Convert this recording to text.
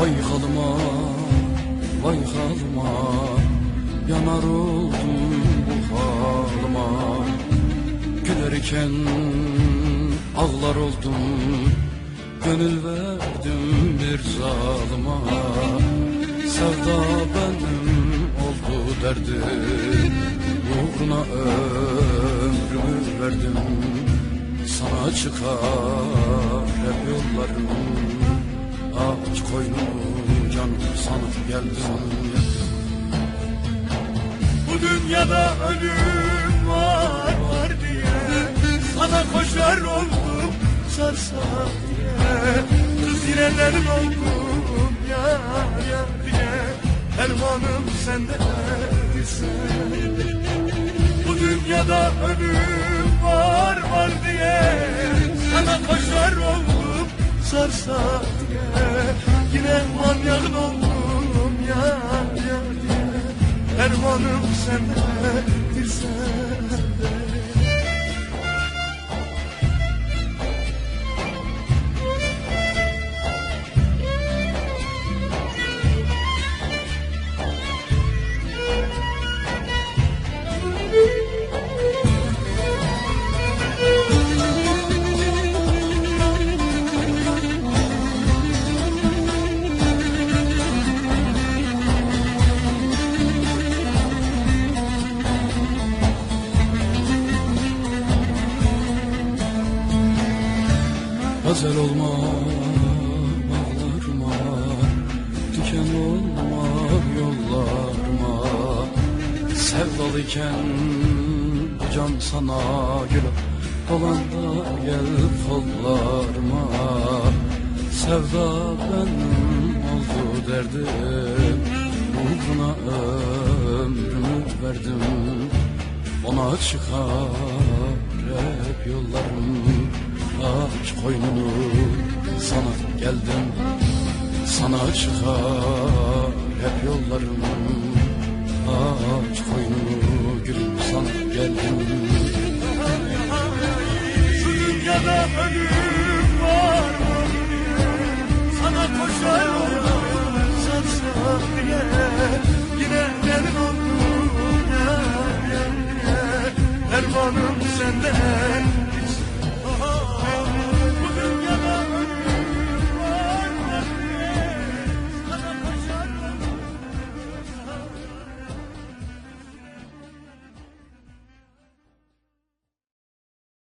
Vay halıma, vay halıma Yanar oldum bu halıma. Gülerken ağlar oldum Gönül verdim bir zalıma. Sevda benim oldu derdi Uğruna ömrümü verdim. Sana çıkar hep yollarım. Aç koynumu canım sana geldim Bu dünyada ölüm var var diye Sana koşar oldum sarsa diye. Kız yinelerin oldum ya ya diye. Dermanım sende sen Bu dünyada ölüm var var diye Sana koşar oldum sarsa diye Yine manyakın oldum ya ya diye Dermanım sende bir sende Gazel olma bağlarıma Diken olma yollarıma Sevdalıken bu can sana gül Dolan da gel kollarıma. Sevda benim oldu derdim Uğruna ömrümü verdim. Ona çıkar hep yollarım Aç koynunu. Sana geldim Sana çıkar hep yollarım. Aç koynunu gülüm sana geldim. Şu dünyada ölüm var diye Sana koşar oldum sarsa diye. Yine derin oldum Dermanım senden